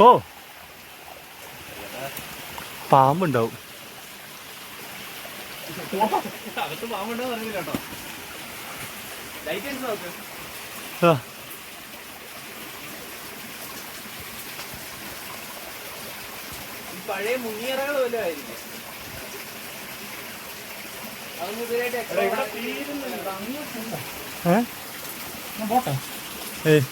ഓ. പാമ്പുണ്ടാവും. അകത്ത് പാമ്പുണ്ടോ അറിയില്ല കേട്ടോ. ലൈറ്റ് നോക്ക്. ആ. പഴയ മുങ്ങിയറകൾ വല്ലതും അതൊന്നും ഇതുവരെയായിട്ട് ഏ? ഏയ്.